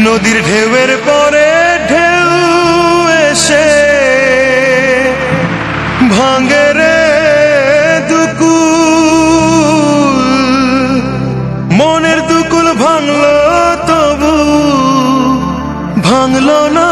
নদীর ঢেউয়ের পরে ঢেউ এসে ভাঙে রে দুকুল। মনের দুকুল ভাঙল তবু ভাঙল না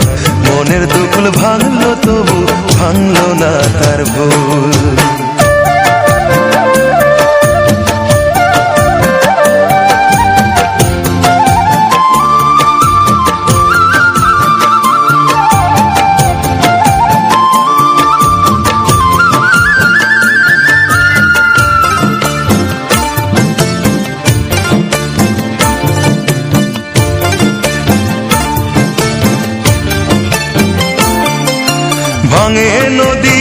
মনের দুকুল ভাঙলো তবু ভাঙলো না তার ভুল। ভাঙে নদী